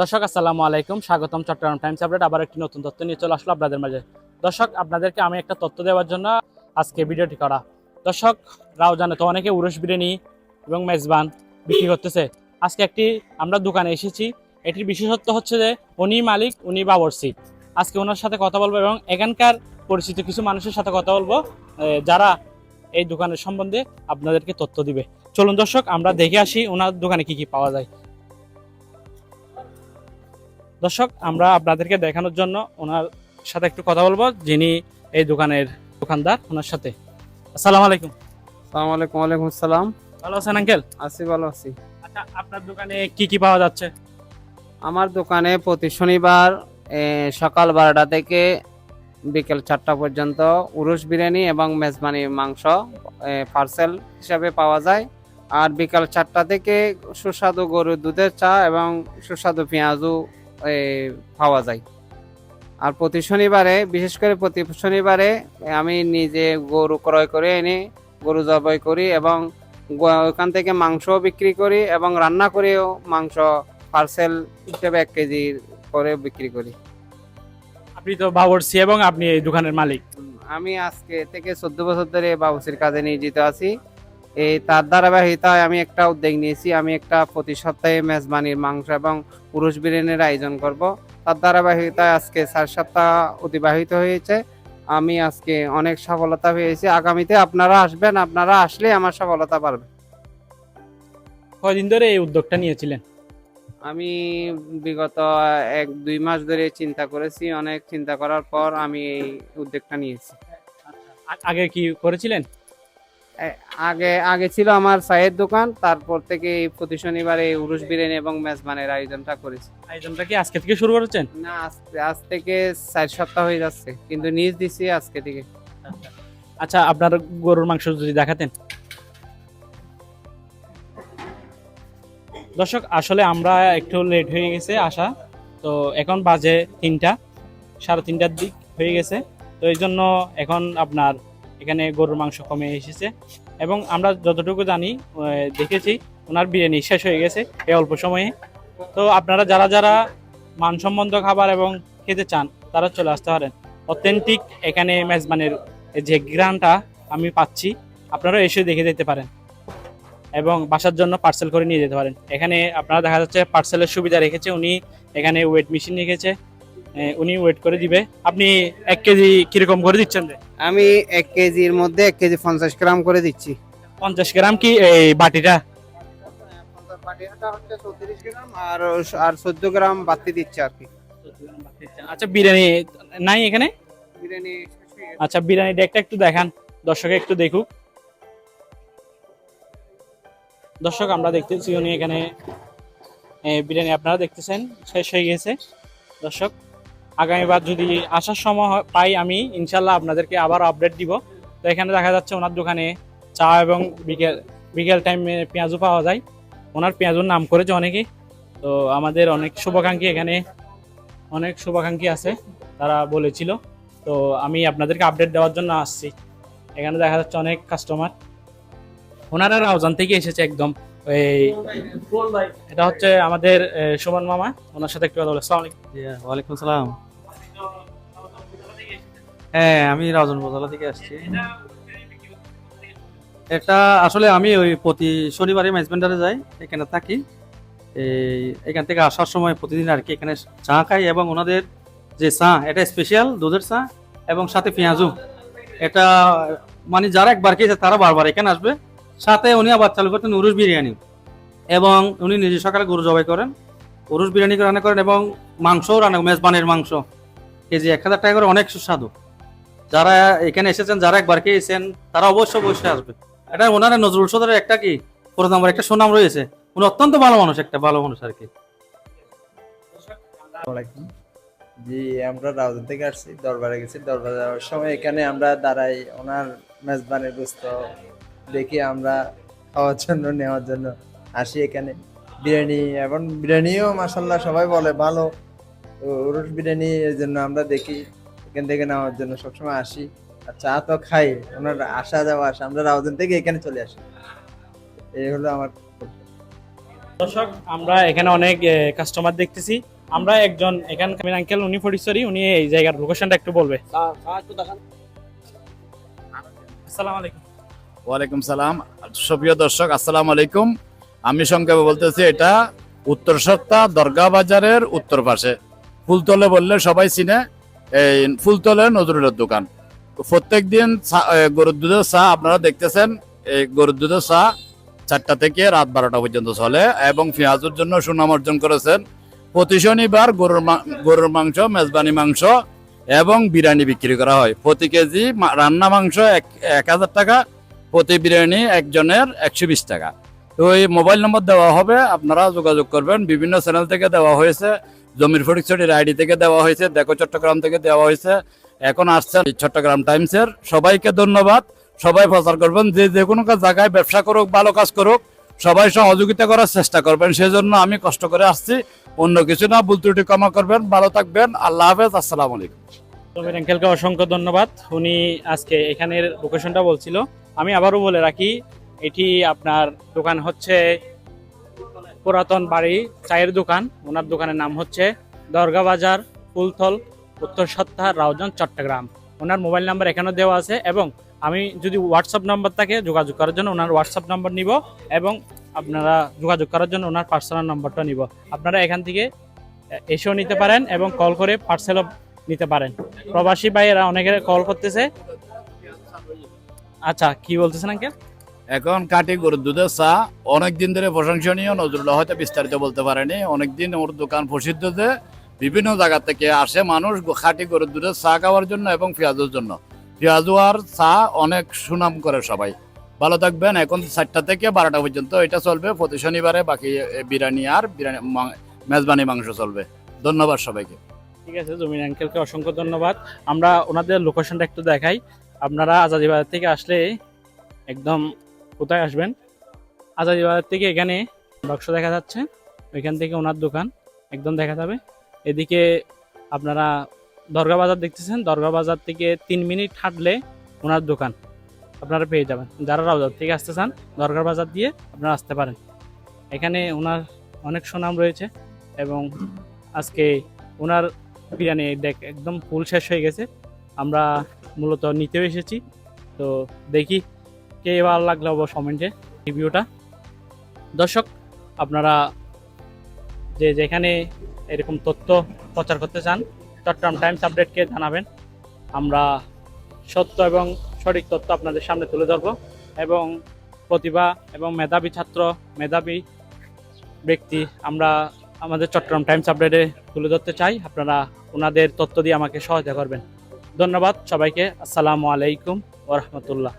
দর্শক, আসসালামু আলাইকুম। স্বাগতম চট্টগ্রাম টাইমস আপডেট। আবার একটি নতুন তথ্য নিয়ে চলে আসলো আপনাদের মাঝে। দর্শক, আপনাদেরকে আমি একটা তথ্য দেওয়ার জন্য আজকে ভিডিওটি করা। দর্শক রাও জানে তো অনেকে উরস বিরিয়ানি এবং মেজবান বিক্রি করতেছে। আজকে একটি আমরা দোকানে এসেছি। এটির বিশেষত্ব হচ্ছে যে উনি মালিক, উনি বাবরসি আজকে ওনার সাথে কথা বলব এবং এখানকার পরিচিত কিছু মানুষের সাথে কথা বলব যারা এই দোকানের সম্বন্ধে আপনাদেরকে তথ্য দিবে। চলুন দর্শক, আমরা দেখে আসি ওনার দোকানে কি কি পাওয়া যায়। দর্শক আমরা আপনাদেরকে দেখানোর জন্য ওনার সাথে একটু কথা বলব যিনি এই দোকানের দোকানদার ওনার সাথে। আসসালামু আলাইকুম। সালাম আলাইকুম ওয়ালাইকুম আসসালাম। ভালো আছেন আঙ্কেল? আছি ভালো আছি। আচ্ছা আপনার দোকানে কি কি পাওয়া যাচ্ছে? আমার দোকানে প্রতি শনিবার সকাল বারোটা থেকে বিকেল চারটা পর্যন্ত উরুস বিরিয়ানি এবং মেজবানি মাংস পার্সেল হিসাবে পাওয়া যায়। আর বিকাল চারটা থেকে সুস্বাদু গরুর দুধের চা এবং সুস্বাদু পেঁয়াজু পাওয়া যায়। আর প্রতি শনিবারে বিশেষ করে প্রতি শনিবারে আমি নিজে গরু ক্রয় করে এনে গরু জবাই করি এবং ওখান থেকে মাংস বিক্রি করি এবং রান্না করেও মাংস পার্সেল হিসেবে এক কেজি করে বিক্রি করি। আপনি তো বাবরসি এবং আপনি এই দোকানের মালিক। আমি আজকে থেকে চোদ্দ বছর ধরে বাবুসির কাজে নিয়োজিত আছি। এই তার ধারাবাহিকতায় আমি একটা উদ্যোগ নিয়েছি আমি একটা প্রতি সপ্তাহে মেজবানির মাংস এবং পুরুষ বিরিয়ানির আয়োজন করব। তার ধারাবাহিকতায় আজকে চার সপ্তাহ অতিবাহিত হয়েছে। আমি আজকে অনেক সফলতা পেয়েছি। আগামীতে আপনারা আসবেন আপনারা আসলে আমার সফলতা পারবে কয়দিন ধরে এই উদ্যোগটা নিয়েছিলেন? আমি বিগত এক দুই মাস ধরে চিন্তা করেছি অনেক চিন্তা করার পর আমি এই উদ্যোগটা নিয়েছি। আগে কি করেছিলেন? আগে আগে ছিল আমার চায়ের দোকান তারপর থেকে প্রতি শনিবার এই উরুস বিরিয়ানি এবং মেজবানের আয়োজনটা করেছি। আয়োজনটা কি আজকে থেকে শুরু করেছেন? না আজ আজ থেকে চার সপ্তাহ হয়ে যাচ্ছে কিন্তু নিজ দিছি আজকে থেকে। আচ্ছা। আপনার গরুর মাংস যদি দেখাতেন। দর্শক আসলে আমরা একটু লেট হয়ে গেছে আসা তো এখন বাজে তিনটা সাড়ে তিনটার দিক হয়ে গেছে তো এই জন্য এখন আপনার এখানে গরুর মাংস কমে এসেছে। এবং আমরা যতটুকু জানি দেখেছি, ওনার বিরিয়ানি শেষ হয়ে গেছে এই অল্প সময়ে। তো আপনারা যারা যারা মানসম্মত খাবার এবং খেতে চান, তারা চলে আসতে পারেন। অথেন্টিক এখানে মেজবানের যে গ্রানটা আমি পাচ্ছি, আপনারা এসে দেখে যেতে পারেন। এবং বাসার জন্য পার্সেল করে নিয়ে যেতে পারেন। এখানে আপনারা দেখা যাচ্ছে পার্সেলের সুবিধা রেখেছে, উনি এখানে ওয়েট মেশিন রেখেছে। উনি ওয়েট করে দিবে। আপনি এক কেজি কীরকম করে দিচ্ছেন? আমি এক কেজির মধ্যে এক কেজি পঞ্চাশ গ্রাম করে দিচ্ছি। পঞ্চাশ গ্রাম কি এই বাটিটা? আর আর চোদ্দ গ্রাম বাতি দিচ্ছে আর কি। আচ্ছা বিরিয়ানি নাই এখানে? বিরিয়ানি আচ্ছা একটা একটু দেখান। দর্শকে একটু দেখুক। দর্শক আমরা দেখতেছি উনি এখানে বিরিয়ানি আপনারা দেখতেছেন। শেষ হয়ে গেছে। দর্শক আগামীবার যদি আসার সময় পাই আমি, ইনশাল্লাহ আপনাদেরকে আবার আপডেট দিব। তো এখানে দেখা যাচ্ছে ওনার দোকানে চা এবং বিকেল বিকেল টাইমে পেঁয়াজও পাওয়া যায়। ওনার পেঁয়াজুর নাম করেছে অনেকেই তো আমাদের অনেক শুভাকাঙ্ক্ষী এখানে, অনেক শুভাকাঙ্ক্ষী আছে, তারা বলেছিল। তো আমি আপনাদেরকে আপডেট দেওয়ার জন্য আসছি। এখানে দেখা যাচ্ছে অনেক কাস্টমার ওনারা রাউজান থেকে এসেছে একদম। এই এটা হচ্ছে আমাদের সুমন মামা। ওনার সাথে একটু কথা বলে। আসসালামু আলাইকুম। ওয়ালাইকুম সালাম। হ্যাঁ আমি রাজন বোতলা থেকে আসছি। এটা আসলে আমি ওই প্রতি শনিবারে ম্যাচমেন্টারে যাই, এখানে থাকি। এই, এখান থেকে আসার সময় প্রতিদিন আর কি এখানে চা খাই এবং ওনাদের যে চা, এটা স্পেশাল দুধের চা এবং সাথে পেঁয়াজু এটা মানে যারা একবার খেয়েছে তারা বারবার এখানে আসবে। সাথে উনি আবার চালু করতেন উরুস বিরিয়ানি। এবং উনি নিজে সকালে গরু জবাই করেন। উরুস বিরিয়ানি রান্না করেন এবং মাংসও রান্না মেজবানের মাংস। কেজি এক হাজার টাকা করে অনেক সুস্বাদু। যারা এখানে এসেছেন, যারা একবার খেয়েছেন, তারা অবশ্যই অবশ্যই আসবে। এটা ওনারা নজরুল সদরের একটা কি পুরো নাম্বার, একটা সুনাম রয়েছে। উনি অত্যন্ত ভালো মানুষ, একটা ভালো মানুষ আর কি। জি, আমরা রাউজান থেকে আসছি, দরবারে গেছি। দরবারে যাওয়ার সময় এখানে আমরা দাঁড়াই, ওনার মেজবানের গোস্ত দেখি আমরা খাওয়ার জন্য, নেওয়ার জন্য আসি এখানে। বিরিয়ানি, এবং বিরিয়ানিও মাসাল্লাহ সবাই বলে ভালো। তো বিরিয়ানি এর জন্য আমরা দেখি। এখান থেকে নেওয়ার জন্য সবসময় আসি। আর চা তো খাই ওনার আসা যাওয়া আসা আমরা রাউজান থেকে এখানে চলে আসি। এই হলো আমার দর্শক আমরা এখানে অনেক কাস্টমার দেখতেছি। আমরা একজন এখান আঙ্কেল উনি ফটিশ্বরী উনি এই জায়গার লোকেশনটা একটু বলবে। আসসালামু আলাইকুম। ওয়ালাইকুম সালাম। সুপ্রিয় দর্শক আসসালামু আলাইকুম। আমি সংক্ষেপে বলতেছি এটা উত্তর সত্তা দরগা বাজারের উত্তর পাশে। ফুলতলে বললে সবাই চিনে। এই ফুলতলে নজরুলের দোকান। প্রত্যেক দিন গরুর দুধের চা আপনারা দেখতেছেন এই গরুর দুধের চা চারটা থেকে রাত বারোটা পর্যন্ত চলে এবং পেঁয়াজের জন্য সুনাম অর্জন করেছেন। প্রতি শনিবার গরুর গরুর মাংস, মেজবানি মাংস এবং বিরিয়ানি বিক্রি করা হয়। প্রতি কেজি রান্না মাংস এক হাজার টাকা, প্রতি বিরিয়ানি একজনের একশো বিশ টাকা। তো এই মোবাইল নম্বর দেওয়া হবে, আপনারা যোগাযোগ করবেন। বিভিন্ন চ্যানেল থেকে দেওয়া হয়েছে। জমির ফটিকছড়ির আইডি থেকে দেওয়া হয়েছে, দেখো চট্টগ্রাম থেকে দেওয়া হয়েছে। এখন আসছেন চট্টগ্রাম টাইমসের। সবাইকে ধন্যবাদ। সবাই প্রচার করবেন, যে যে কোনো জায়গায় ব্যবসা করুক, ভালো কাজ করুক, সবাই সহযোগিতা করার চেষ্টা করবেন। সেজন্য আমি কষ্ট করে আসছি। অন্য কিছু না, ভুল ত্রুটি ক্ষমা করবেন। ভালো থাকবেন। আল্লাহ হাফেজ। আসসালামু আলাইকুম। জমির আঙ্কেলকে অসংখ্য ধন্যবাদ। উনি আজকে এখানের লোকেশনটা বলছিল। আমি আবারও বলে রাখি, এটি আপনার দোকান হচ্ছে পুরাতন বাড়ি, চায়ের দোকান। ওনার দোকানের নাম হচ্ছে দরগা বাজার, ফুলথল, উত্তর সত্তা, রাউজান, চট্টগ্রাম। ওনার মোবাইল নাম্বার এখানেও দেওয়া আছে এবং আমি যদি হোয়াটসঅ্যাপ নাম্বার থাকে যোগাযোগ করার জন্য ওনার হোয়াটসঅ্যাপ নাম্বার নিব এবং আপনারা যোগাযোগ করার জন্য ওনার পার্সোনাল নাম্বারটা নিব। আপনারা এখান থেকে এসেও নিতে পারেন এবং কল করে পার্সেলও নিতে পারেন। প্রবাসী ভাইয়েরা অনেকে কল করতেছে। আচ্ছা কি বলতেছেন আঙ্কেল? এখন কাটি গরুর দুধের চা, অনেক দিন ধরে প্রশংসনীয়, নজরুল হয়তো বিস্তারিত বলতে পারেনি। অনেকদিন ওর দোকান প্রসিদ্ধ যে বিভিন্ন জায়গা থেকে আসে মানুষ খাঁটি গরুর দুধের চা খাওয়ার জন্য এবং পেঁয়াজের জন্য। পেঁয়াজু আর চা অনেক সুনাম করে সবাই। ভালো থাকবেন, এখন চারটা থেকে বারোটা পর্যন্ত এটা চলবে। প্রতি শনিবারে বাকি বিরিয়ানি আর বিরিয়ানি মেজবানি মাংস চলবে। ধন্যবাদ সবাইকে। ঠিক আছে জমির আঙ্কেলকে অসংখ্য ধন্যবাদ। আমরা ওনাদের লোকেশনটা একটু দেখাই। আপনারা আজাদি বাজার থেকে আসলে একদম কোথায় আসবেন? আজাদি বাজার থেকে এখানে বাক্স দেখা যাচ্ছে। ওইখান থেকে ওনার দোকান একদম দেখা যাবে। এদিকে আপনারা দরগা বাজার দেখতেছেন? দরগা বাজার থেকে তিন মিনিট হাঁটলে ওনার দোকান আপনারা পেয়ে যাবেন। যারা রাউজার থেকে আসতে চান, দরগা বাজার দিয়ে আপনারা আসতে পারেন। এখানে ওনার অনেক সুনাম রয়েছে এবং আজকে ওনার বিরিয়ানি দেখ একদম ফুল শেষ হয়ে গেছে। আমরা মূলত নিতেও এসেছি। তো দেখি কে ভালো লাগল অবশ্য কমেন্টে রিভিউটা দর্শক, আপনারা যে যেখানে এরকম তথ্য প্রচার করতে চান, চট্টগ্রাম টাইমস আপডেটকে জানাবেন। আমরা সত্য এবং সঠিক তথ্য আপনাদের সামনে তুলে ধরবো এবং প্রতিভা এবং মেধাবী ছাত্র, মেধাবী ব্যক্তি আমরা আমাদের চট্টগ্রাম টাইমস আপডেটে তুলে ধরতে চাই। আপনারা ওনাদের তথ্য দিয়ে আমাকে সহায়তা করবেন। ধন্যবাদ সবাইকে। আসসালামু আলাইকুম ওরহমতুল্লাহ